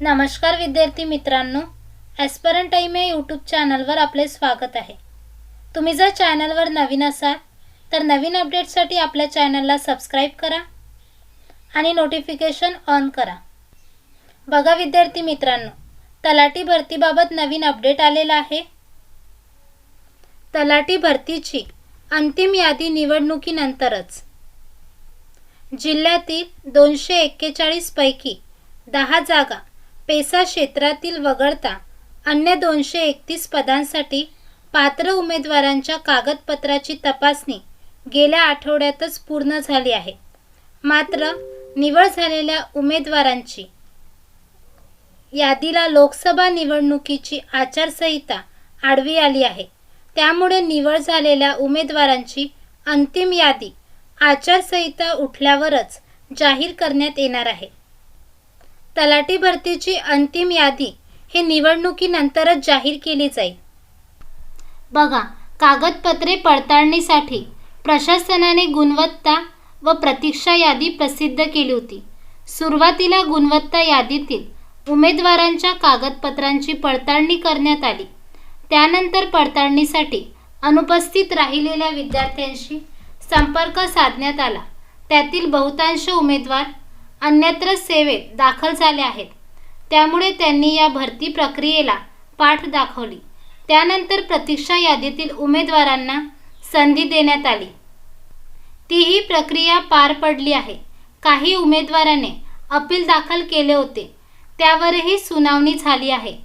नमस्कार विद्यार्थी मित्रांनो ॲस्परंट टाईम या यूट्यूब चॅनलवर आपले स्वागत आहे. तुम्ही जर चॅनलवर नवीन असाल तर नवीन अपडेटसाठी आपल्या चॅनलला सबस्क्राईब करा आणि नोटिफिकेशन ऑन करा. बघा विद्यार्थी मित्रांनो तलाठी भरतीबाबत नवीन अपडेट आलेला आहे. तलाठी भरतीची अंतिम यादी निवडणुकीनंतरच. जिल्ह्यातील दोनशे एक्केचाळीसपैकी दहा जागा पेसा क्षेत्रातील वगळता अन्य दोनशे एकतीस पदांसाठी पात्र उमेदवारांच्या कागदपत्राची तपासणी गेल्या आठवड्यातच पूर्ण झाली आहे. मात्र निवड झालेल्या उमेदवारांची यादीला लोकसभा निवडणुकीची आचारसंहिता आडवी आली आहे. त्यामुळे निवड झालेल्या उमेदवारांची अंतिम यादी आचारसंहिता उठल्यावरच जाहीर करण्यात येणार आहे. तलाठी भरतीची अंतिम यादी हे निवडणुकीनंतरच जाहीर केली जाईल. बघा कागदपत्रे पडताळणीसाठी प्रशासनाने गुणवत्ता व प्रतीक्षा यादी प्रसिद्ध केली होती. सुरुवातीला गुणवत्ता यादीतील उमेदवारांच्या कागदपत्रांची पडताळणी करण्यात आली. त्यानंतर पडताळणीसाठी अनुपस्थित राहिलेल्या विद्यार्थ्यांशी संपर्क साधण्यात आला. त्यातील बहुतांश उमेदवार अन्यत्र सेवेत दाखल झाले आहेत. त्यामुळे त्यांनी या भरती प्रक्रियेला पाठ दाखवली. त्यानंतर प्रतीक्षा यादीतील उमेदवारांना संधी देण्यात आली. तीही प्रक्रिया पार पडली आहे. काही उमेदवाराने अपील दाखल केले होते. त्यावरही सुनावणी झाली आहे.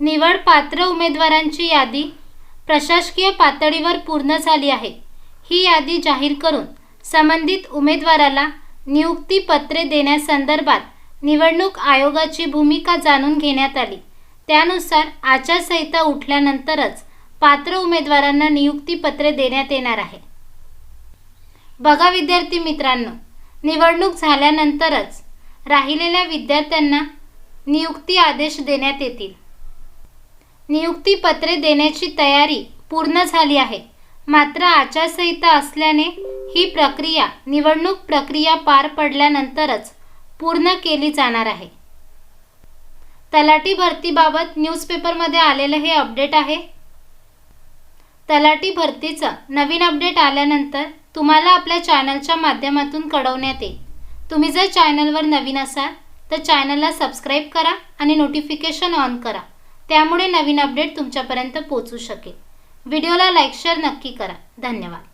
निवड पात्र उमेदवारांची यादी प्रशासकीय पातळीवर पूर्ण झाली आहे. ही यादी जाहीर करून संबंधित उमेदवाराला नियुक्तीपत्रे देण्यासंदर्भात निवडणूक आयोगाची भूमिका जाणून घेण्यात आली. त्यानुसार आचारसंहिता उठल्यानंतरच पात्र उमेदवारांना नियुक्तीपत्रे देण्यात येणार आहे. बघा विद्यार्थी मित्रांनो निवडणूक झाल्यानंतरच राहिलेल्या विद्यार्थ्यांना नियुक्ती आदेश देण्यात येतील. नियुक्तीपत्रे देण्याची तयारी पूर्ण झाली आहे. मात्र आचारसंहिता असल्याने ही प्रक्रिया निवडणूक प्रक्रिया पार पडल्यानंतरच पूर्ण केली जाणार आहे. तलाठी भरतीबाबत न्यूजपेपरमध्ये आलेलं हे अपडेट आहे. तलाठी भरतीचं नवीन अपडेट आल्यानंतर तुम्हाला आपल्या चॅनलच्या माध्यमातून कळवण्यात येईल. तुम्ही जर चॅनलवर नवीन असाल तर चॅनलला सबस्क्राईब करा आणि नोटिफिकेशन ऑन करा. त्यामुळे नवीन अपडेट तुमच्यापर्यंत पोचू शकेल. व्हिडिओला लाईक शेअर नक्की करा. धन्यवाद.